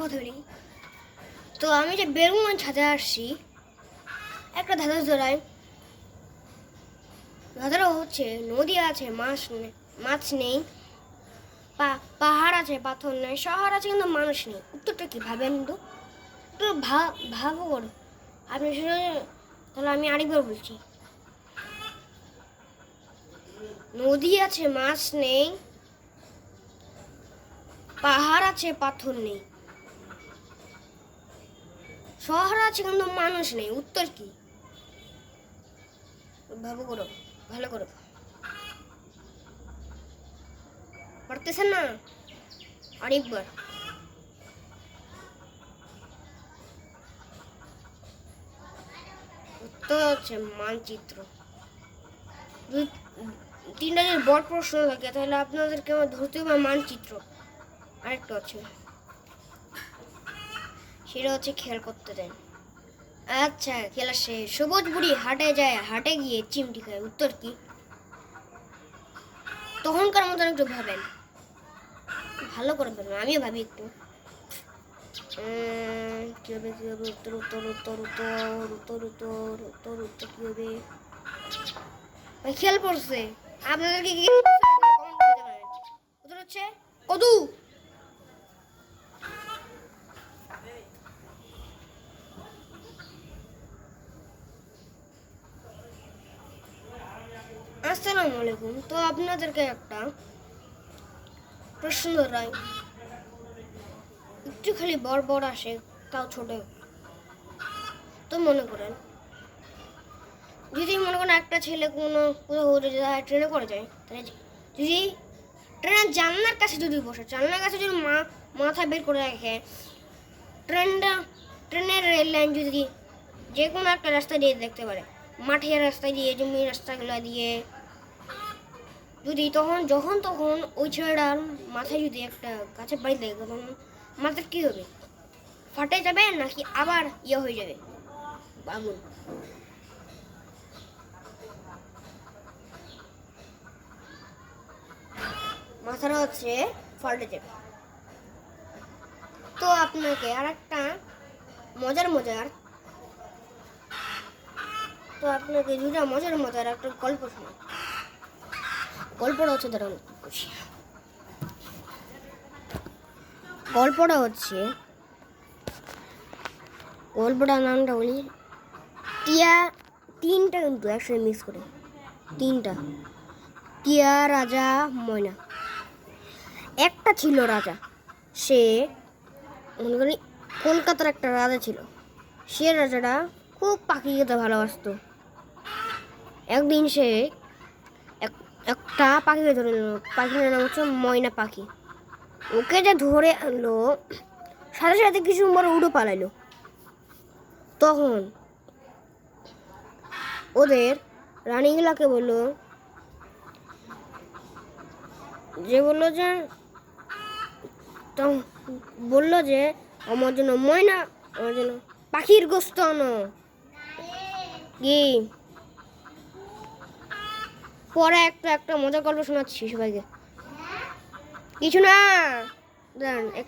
কথা বলি তো আমি যে বেরুন ছাদে আসছি, একটা ধাঁধা ধরায় ধাঁধাটা হচ্ছে, নদী আছে, মাছ মাছ নেই পাহাড় আছে, পাথর নেই, শহর আছে কিন্তু মানুষ নেই। উত্তরটা কি, ভাবেন তো? ভা- ভাবো করো আপনি তাহলে আমি আরেকবার বলছি। নদী আছে, মাছ নেই, পাহাড় আছে, পাথর নেই। শহর আছে কিন্তু মানুষ নেই, উত্তর কি? ভাবো করো, ভালো করো। পড়তেছেন না? আরেকবার। উত্তর হচ্ছে মানচিত্র। দুই, তিনটা যদি বড় প্রশ্ন থাকে, তাহলে আপনাদেরকে আমার ধরতে হবে মানচিত্র। আরেকটা আছে সেটা হচ্ছে খেয়াল করতে দেন। আচ্ছা খেলা শেষ। সবুজ বুড়ি হাটে যায়, হাটে গিয়ে চিমটি খায়। উত্তর কি? তখনকার মতন একটু ভাবেন। ভালো করে ভাবেন আমিও ভাবি একটু। কি হবে কি হবে? উত্তর উত্তর উত্তর উত্তর উত্তর উত্তর উত্তর উত্তর, কি হবে? খেয়াল পড়ছে। আপনাদেরকে। উত্তর হচ্ছে কদু। আসসালামু আলাইকুম তো আপনাদেরকে একটা প্রশ্ন ধরাই একটু খালি বড় বড় আসে, তাও ছোট। তো মনে করেন, যদি মনে করেন একটা ছেলে কোনো কোথাও যায়, ট্রেনে করে যায়, তাহলে যদি ট্রেনের জানলার কাছে যদি বসে, জানলার কাছে যদি মা, মাথা বের করে রাখে, ট্রেনটা, ট্রেনের রেল লাইন যদি যে কোনো একটা রাস্তা দিয়ে দেখতে পারে। মাঠের রাস্তা দিয়ে, জমির রাস্তাগুলো দিয়ে যদি তখন, যখন তখন ওই ছেলেটার মাথায় যদি একটা গাছের বাড়ি দেয়, তখন মাথার কী হবে? ফাটে যাবে নাকি আবার ইয়ে হয়ে যাবে? আগুন মাথাটা হচ্ছে ফাটে যাবে। তো আপনাকে আর একটা মজার মজার, তো আপনাকে দুটা মজার মজার একটা গল্প শোনাই গল্পটা হচ্ছে দাঁড়ান। গল্পটা হচ্ছে, গল্পটার নামটা বলি, টিয়া, তিনটা কিন্তু একসাথে মিক্স করে, তিনটা। টিয়া, রাজা, ময়না। একটা ছিল রাজা, সে মনে করি কলকাতার একটা রাজা ছিল। সে রাজাটা খুব পাখি খেতে ভালোবাসতো। একদিন সে একটা পাখিকে ধরে নিল? পাখির নাম হচ্ছে ময়না পাখি। ওকে যে ধরে আনলো, সাথে সাথে কিছু বড় উড়ো পালাইলো। তখন ওদের রানীগুলাকে বলল, যে বলল যে বলল যে, আমার জন্য ময়না, আমার জন্য পাখির গোস্ত আনো। কি? পরে একটা একটা মজার গল্প শোনাচ্ছি সবাইকে কিছু না এক।